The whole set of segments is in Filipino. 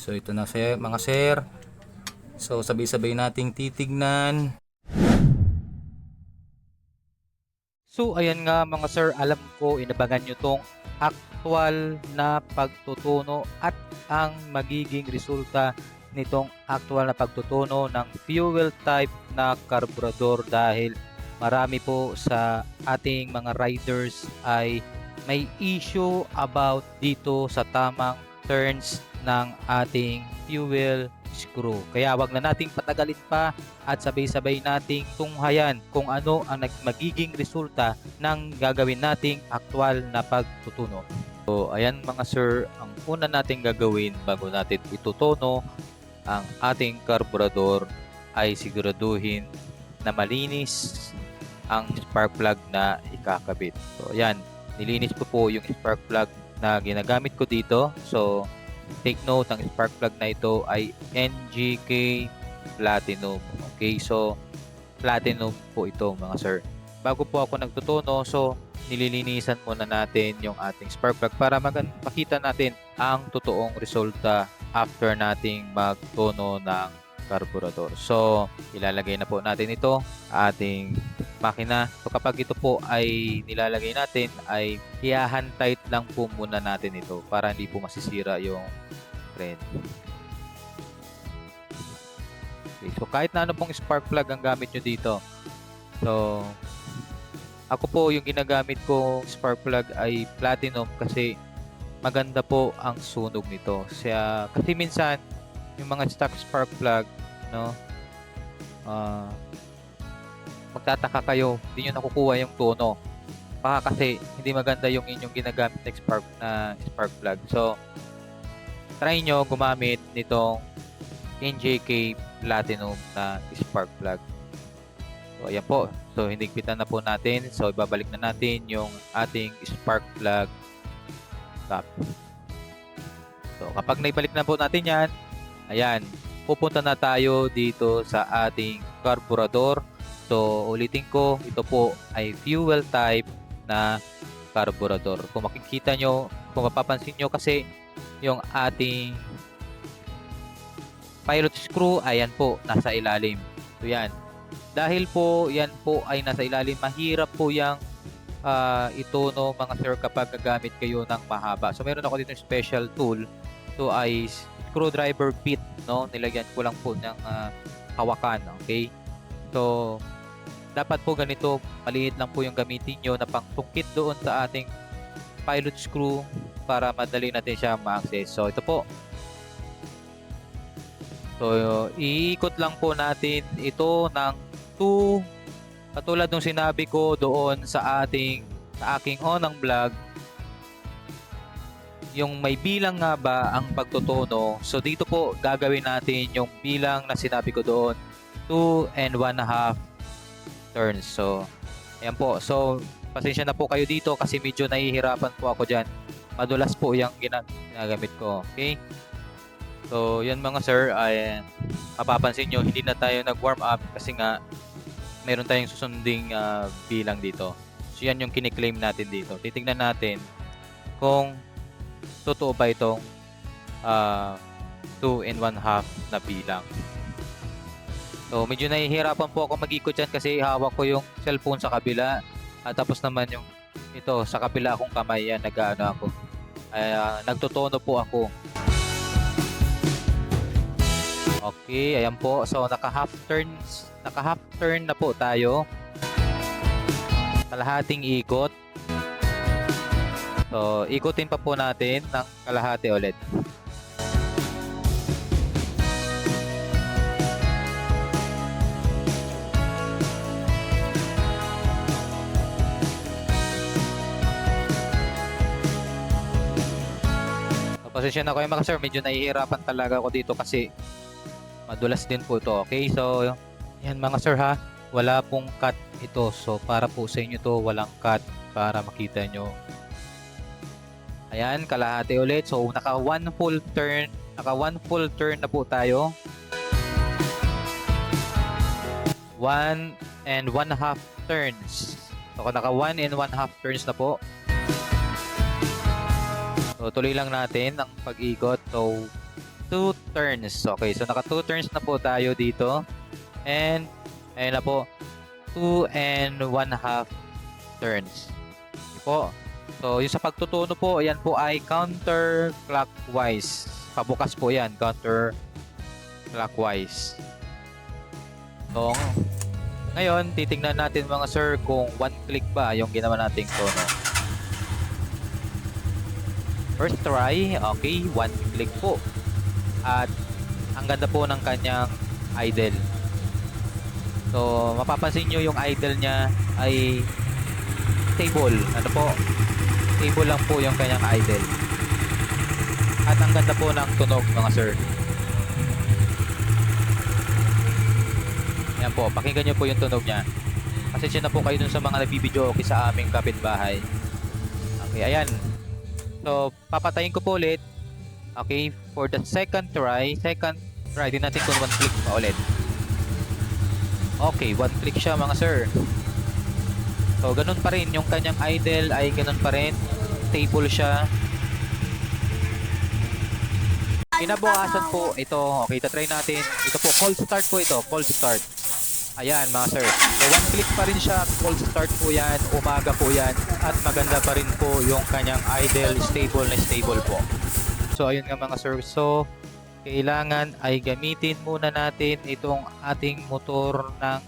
So ito na sir, mga sir. So sabay-sabay nating titignan. So ayan nga mga sir, alam ko inabangan nyo tong actual na pagtutuno at ang magiging resulta nitong actual na pagtutuno ng fuel type na karburador dahil marami po sa ating mga riders ay may issue about dito sa tamang turns ng ating fuel screw. Kaya wag na nating patagalin pa at sabay-sabay nating tunghayan kung ano ang magiging resulta ng gagawin nating aktual na pagtutuno. So, ayan mga sir, ang una nating gagawin bago natin itutono ang ating karburador ay siguraduhin na malinis ang spark plug na ikakabit. So, ayan, nilinis ko po yung spark plug na ginagamit ko dito. So, take note, ang spark plug na ito ay NGK Platinum. Okay, so Platinum po ito mga sir. Bago po ako nagtutuno, so nililinisan muna natin yung ating spark plug para magan- makita natin ang totoong resulta after nating magtono ng carburetor. So, ilalagay na po natin ito ating makina. So, kapag ito po ay nilalagay natin, ay i-hand tight lang po muna natin ito para hindi po masisira yung thread. Okay, so, kahit na ano pong spark plug ang gamit nyo dito. So, ako po yung ginagamit ko spark plug ay platinum kasi maganda po ang sunog nito. Siya, kasi minsan, yung mga stock spark plug, no, ah, magtataka kayo, hindi nyo nakukuha yung tono. Baka kasi hindi maganda yung inyong ginagamit na spark, na spark plug. So, try nyo gumamit nitong NJK Platinum na spark plug. So, ayan po. So, hinigpitan na po natin. So, ibabalik na natin yung ating spark plug cap. So, kapag naibalik na po natin yan, ayan, pupunta na tayo dito sa ating carburetor. So, ulitin ko, ito po ay fuel type na carburetor. Kung makikita nyo, kung mapapansin nyo kasi yung ating pilot screw, ayan po, nasa ilalim. So, yan. Dahil po, yan po ay nasa ilalim, mahirap po yung ah, itono mga sir kapag gagamit kayo ng mahaba. So, meron ako dito special tool. Ito ay screwdriver bit, no? Nilagyan ko lang po ng ah, hawakan, okay? So, dapat po ganito, maliit lang po yung gamitin nyo na pangtungkit doon sa ating pilot screw para madali natin siya ma-access. So, ito po. So, iikot lang po natin ito ng 2 katulad nung sinabi ko doon sa ating sa aking unang vlog yung may bilang nga ba ang pagtutono so dito po gagawin natin yung bilang na sinabi ko doon 2 and 1 half turns so ayan po so pasensya na po kayo dito kasi medyo nahihirapan po ako dyan madulas po yung gina- ginagamit ko okay so yan mga sir ay mapapansin nyo hindi na tayo nag warm up kasi nga meron tayong susunding ah, bilang dito. So yan yung kiniklaim natin dito. Titingnan natin kung totoo ba itong 2 and 1 half na bilang. So medyo nahihirapan po ako mag-ikot dyan kasi hawak ko yung cellphone sa kabila at tapos naman yung ito sa kabila akong kamay yan nag-ano ako. Ah, nagtotono po ako. Okay, ayan po. So naka half turns, naka half turn na po tayo. Kalahating ikot. So, ikutin pa po natin ng kalahati ulit. Pasensya na kayo mga sir, medyo nahihirapan talaga ako dito kasi madulas din po ito. Okay, so yan mga sir ha, wala pong cut ito. So para po sa inyo to walang cut para makita nyo. Ayan, kalahati ulit. So naka one full turn, naka one full turn na po tayo. One and one half turns. So naka one and one half turns na po. So tuloy lang natin ang pag-ikot. So 2 turns. Okay, so naka 2 turns na po tayo dito. And, ayun na po, 2 and 1 half turns. Okay po. So, yung sa pagtutuno po, ayan po ay counterclockwise. Pabukas po yan, counterclockwise. So, ngayon, titingnan natin mga sir kung one click ba yung ginawa nating tono. First try, okay, one click po. At ang ganda po ng kanyang idle. So, mapapansin nyo yung idle niya ay stable. Ano po? Stable lang po yung kanyang idle. At ang ganda po ng tunog mga sir. Yan po, pakinggan nyo po yung tunog niya. Pasensya na po kayo dun sa mga nagbibideo okay sa aming kapitbahay. Okay, ayan. So, papatayin ko po ulit. Okay, for the second try, second try, din natin kung one click pa ulit. Okay, one click siya mga sir. So, ganun pa rin. Yung kanyang idle ay ganun pa rin. Stable siya. Kinabukasan po ito. Okay, try natin. Ito po, cold start po ito. Cold start. Ayan mga sir. So, one click pa rin siya. Cold start po yan. Umaga po yan. At maganda pa rin po yung kanyang idle. Stable na stable po. So, ayun nga mga sir. So, kailangan ay gamitin muna natin itong ating motor ng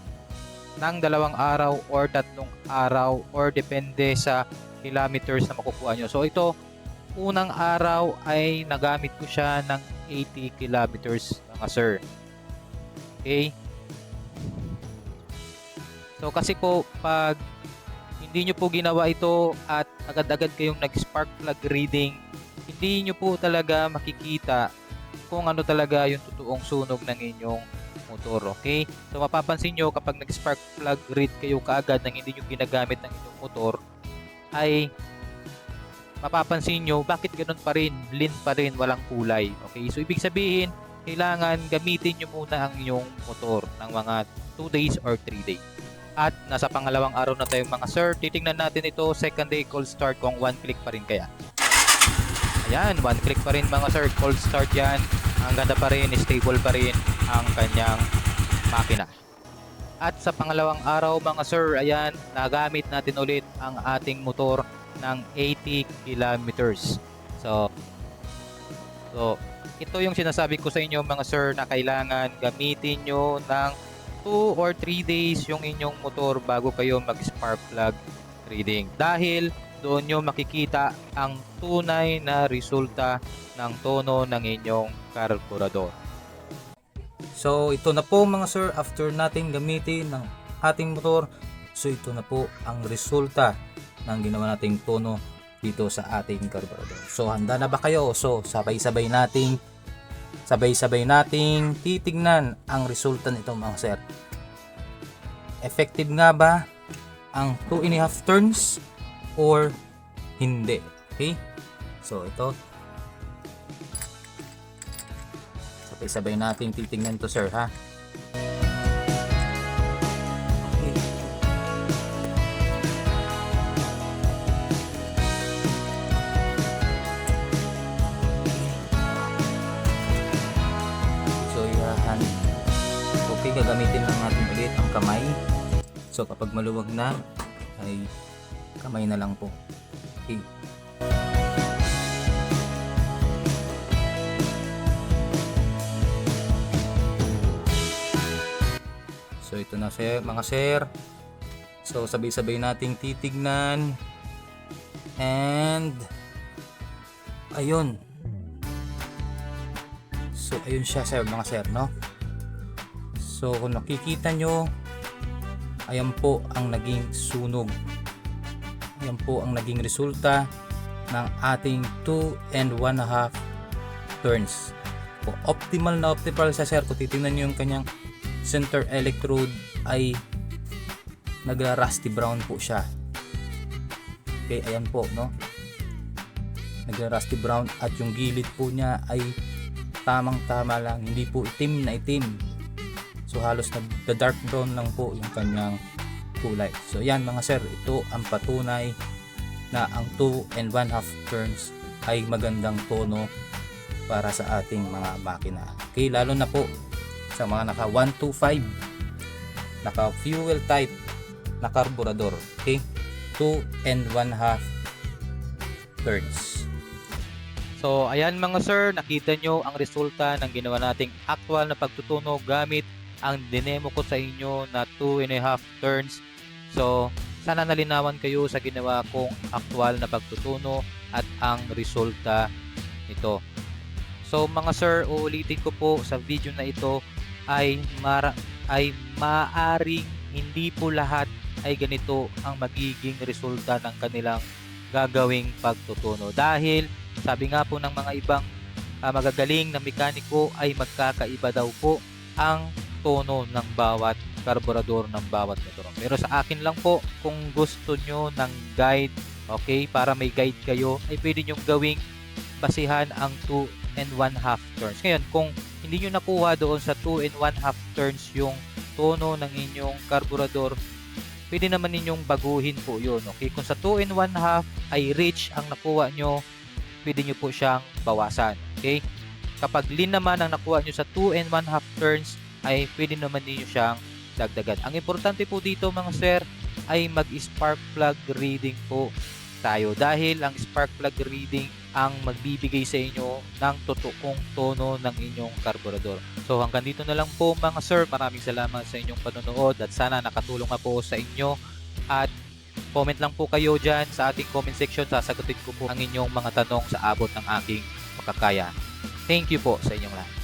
ng dalawang araw or tatlong araw or depende sa kilometers na makukuha nyo. So ito, unang araw ay nagamit ko siya ng 80 kilometers mga sir. Okay? So kasi po pag hindi nyo po ginawa ito at agad-agad kayong nag-spark plug reading, hindi nyo po talaga makikita kung ano talaga yung totoong sunog ng inyong motor, okay? So mapapansin nyo kapag nag-spark plug read kayo kaagad nang hindi nyo ginagamit ng inyong motor ay mapapansin nyo bakit ganun pa rin, lin pa rin, walang kulay, okay? So ibig sabihin, kailangan gamitin nyo muna ang inyong motor ng mga 2 days or 3 days. At nasa pangalawang araw na tayo mga sir, titingnan natin ito second day cold start kung one click pa rin kaya. Ayan, one click pa rin mga sir, cold start yan. Ang ganda pa rin, stable pa rin ang kanyang makina. At sa pangalawang araw mga sir, ayan, nagamit natin ulit ang ating motor ng 80 kilometers. So, so ito yung sinasabi ko sa inyo mga sir na kailangan gamitin nyo ng 2 or 3 days yung inyong motor bago kayo mag-spark plug reading. Dahil doon nyo makikita ang tunay na resulta ng tono ng inyong karburador. So ito na po mga sir, after natin gamitin ng ating motor, so ito na po ang resulta ng ginawa nating tono dito sa ating carburetor. So handa na ba kayo? So sabay-sabay nating sabay-sabay nating titignan ang resulta nito mga sir. Effective nga ba ang 2 and a half turns or hindi? Okay? So ito Sabay-sabay natin titingnan to sir ha. Gagamitin lang natin ulit ang kamay. So kapag maluwag na ay kamay na lang po. Okay. So ito na sir, mga sir. So sabay-sabay nating titignan. And ayun. So ayun siya sir, mga sir, no? So kung nakikita nyo, ayan po ang naging sunog. Ayan po ang naging resulta ng ating 2 and 1 half turns. Po, optimal na optimal siya sir. Kung titingnan nyo yung kanyang center electrode ay nagra rusty brown po siya okay ayan po no nagra rusty brown at yung gilid po niya ay tamang tama lang hindi po itim na itim so halos nag dark brown lang po yung kanyang kulay so yan mga sir ito ang patunay na ang 2 and 1 half turns ay magandang tono para sa ating mga makina. Okay, lalo na po sa mga naka 125 naka fuel type na carburetor. Okay? 2 and 1 half turns. So, ayan mga sir, nakita nyo ang resulta ng ginawa nating actual na pagtutunog gamit ang dinemo ko sa inyo na 2 and a half turns. So, sana nalinawan kayo sa ginawa kong actual na pagtutuno at ang resulta nito. So, mga sir, uulitin ko po sa video na ito ay mara ay maaring hindi po lahat ay ganito ang magiging resulta ng kanilang gagawing pagtutuno dahil sabi nga po ng mga ibang ah, magagaling na mekaniko ay magkakaiba daw po ang tono ng bawat karburador ng bawat motor. Pero sa akin lang po, kung gusto nyo ng guide, okay, para may guide kayo, ay pwede nyo gawing basihan ang 2 and 1 half turns. Ngayon, kung hindi nyo nakuha doon sa 2 and 1 half turns yung tono ng inyong karburador, pwede naman ninyong baguhin po yun. Okay? Kung sa 2 and 1 half ay rich ang nakuha nyo, pwede nyo po siyang bawasan. Okay? Kapag lean naman ang nakuha nyo sa 2 and 1 half turns, ay pwede naman ninyo siyang dagdagan. Ang importante po dito mga sir, ay mag-spark plug reading po tayo. Dahil ang spark plug reading ang magbibigay sa inyo ng totoong tono ng inyong karburador. So hanggang dito na lang po mga sir. Maraming salamat sa inyong panonood at sana nakatulong nga po sa inyo. At comment lang po kayo dyan sa ating comment section. Sasagutin ko po ang inyong mga tanong sa abot ng aking makakaya. Thank you po sa inyong lahat.